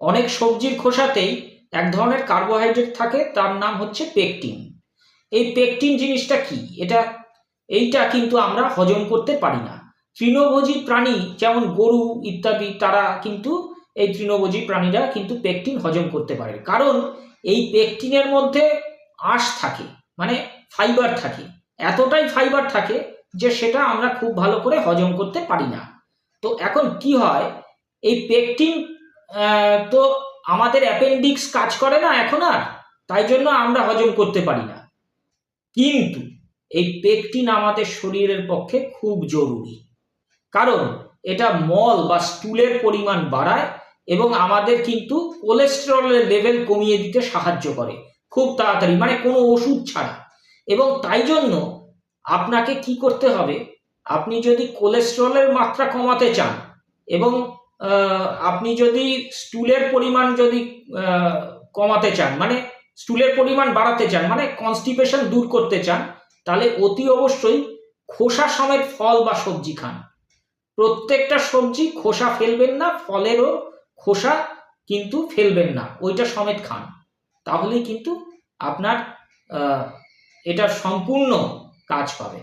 অনেক সবজির খোসাতেই এক ধরনের কার্বোহাইড্রেট থাকে, তার নাম হচ্ছে পেকটিন এই পেকটিন জিনিসটা কি? এটা, এইটা কিন্তু আমরা হজম করতে পারি না। তৃণভোজী প্রাণী যেমন গরু ইত্যাদি, তারা কিন্তু এই তৃণভোজী প্রাণীরা কিন্তু পেকটিন হজম করতে পারে। কারণ এই পেকটিনের মধ্যে আঁশ থাকে মানে ফাইবার থাকে। এতটাই ফাইবার থাকে যে সেটা আমরা খুব ভালো করে হজম করতে পারি না। তো এখন কি হয়? এই পেকটিন তো আমাদের অ্যাপেন্ডিক্স কাজ করে না এখন আর? তাই জন্য আমরা হজম করতে পারি না। কিন্তু এই পেকটিন আমাদের শরীরের পক্ষে খুব জরুরি। কারণ এটা মল বা স্টুলের পরিমাণ বাড়ায় এবং আমাদের কিন্তু কোলেস্টেরলের লেভেল কমিয়ে দিতে সাহায্য করে, খুব তাড়াতাড়ি মানে কোনো ওষুধ ছাড়া। এবং তাই জন্য আপনাকে কি করতে হবে? আপনি যদি কোলেস্টেরলের মাত্রা কমাতে চান এবং আপনি যদি স্টুলের পরিমাণ যদি কমাতে চান মানে স্টুলের পরিমাণ বাড়াতে চান মানে কনস্টিপেশন দূর করতে চান, তাহলে অতি অবশ্যই খোসা সমেত ফল বা সবজি খান। প্রত্যেকটা সবজি খোসা ফেলবেন না, ফলেরও খোসা কিন্তু ফেলবেন না, ওইটা সমেত খান। তাহলেই কিন্তু আপনার এটা সম্পূর্ণ কাজ পাবে।